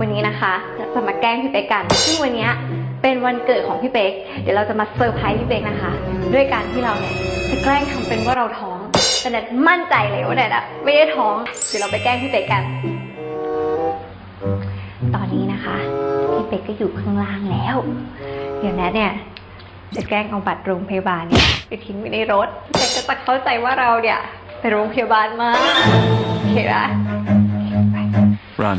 วันนี้นะคะจะมาแกล้งพี่เป๊กกัน ซึ่งวันนี้เป็นวันเกิดของพี่เป๊ก เดี๋ยวเราจะมาเซอร์ไพรส์พี่เป๊กนะคะ ด้วยการที่เราเนี่ยจะแกล้งทำเป็นว่าเราท้อง แต่แนทมั่นใจเลยว่าแนทอะไม่ได้ท้อง เดี๋ยวเราไปแกล้งพี่เป๊กกัน ตอนนี้นะคะ พี่เป๊กก็อยู่ข้างล่างแล้ว เดี๋ยวแนทเนี่ยจะแกล้งเอาบัตรโรงพยาบาลเนี่ยไปทิ้งไว้ในรถพี่เป๊กก็จะเข้าใจว่าเราเนี่ยไปโรงพยาบาลมาโอเคปะ Run.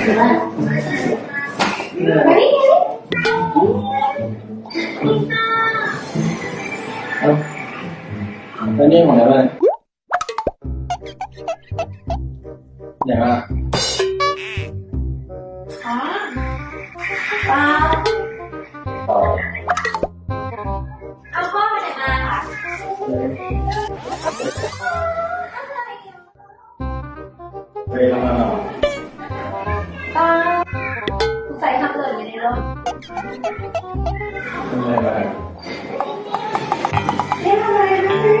แล้วนี่ของอะไรบ้างไหนบ้างป้าต่อเอาพ่อมาไหนมาคะไปทำงานเหร ถทำอะไรม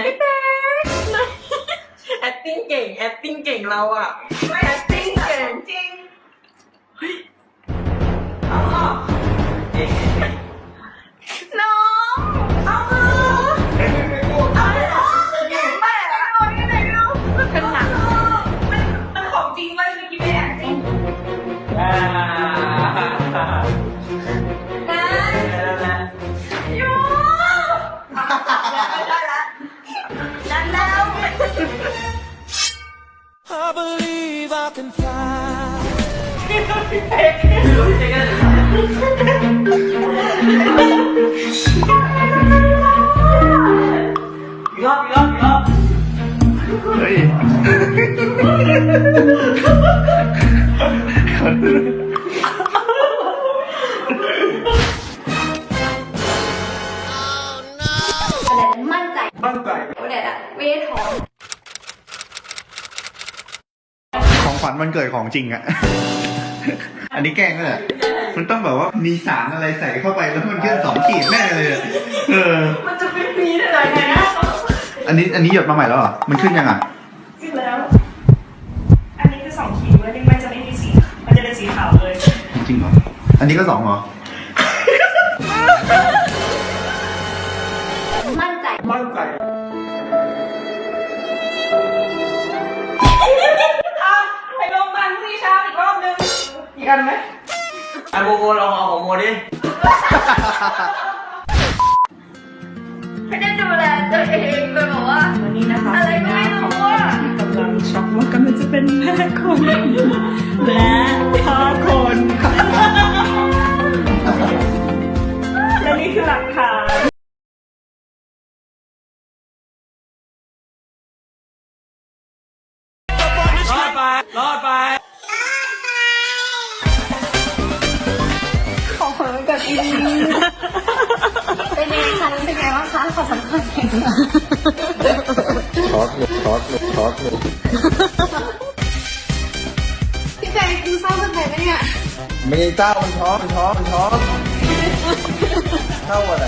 ไหนแบกไหน acting เก่ง acting เก่งเราอะ acting เก่งจริง เฮ้ยเอาออก believe I can fly. อีกรอบอีกรอบอีกรอบเฮ้ยแต่แนทมั่นใจมั่นใจว่าแนทอะไม่ได้ท้องของ ขวัญวันเกิดของจริงอะ อันนี้แกล้งเลยมันต้องแบบว่ามีสารอะไรใส่เข้าไปแล้วมันขึ้นสองขีดแน่เลยเออ มันจะไม่มีได้เลยไงนะอันนี้อันนี้หยดมาใหม่แล้วเหรอ มันขึ้นยังอะ ขึ้นแล้ว อันนี้คือสองขีดแล้วนี่มันจะไม่มีสี มันจะเป็นสีขาวเลย จริงเหรอ อันนี้ก็สองเหรอ กอันไหมไอ้โบโบลองเอาของโมดิไม่ได้ดูแลตัวเองเลยบอกว่า คะขอสัมภาษณ์หน่อยค่ะช็อตเลยช็อตเลยช็อตเลยพี่แจงดูเศร้าเกินไปไหมเนี่ยไม่ได้เจ้ามันช็อตมันช็อตมันช็อตเท่าอะไร